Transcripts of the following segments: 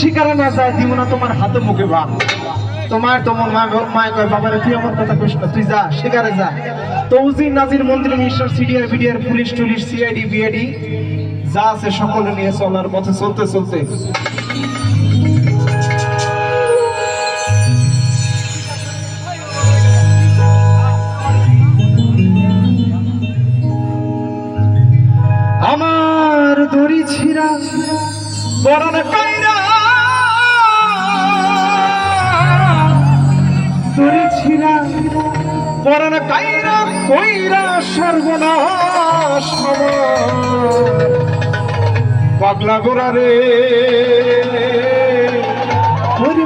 শিকারে না যায় দিব না তোমার হাতে মুখে ভাত। তোমার তোমার মা মায় কয়, বাবারে, তুই আমার কথা কইস না, তুই যা, শিকারে যা। তৌজির নাজির মন্দির মিস্টার সিডিআর, বিডিআর, পুলিশ টুলিশ, সিআইডি, বিআইডি, যা আছে সকলে নিয়ে চলার পথে চলতে চলতে। আমার দড়ি ছিড়া বরণ কাইরা বরণ কাইরা কইরা সর্বনাশ। পাগলা গোড়া রে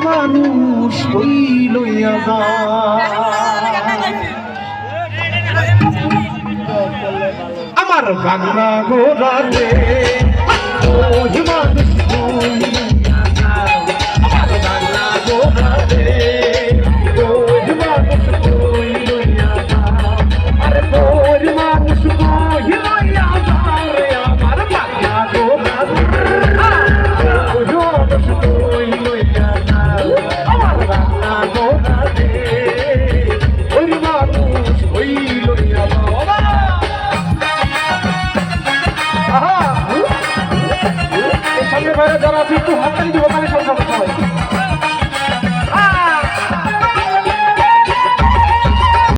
মানুষ ওই লইয়া যায় আমার বাংলা গোড়া রে যারা আছে একটু হাততালি দিব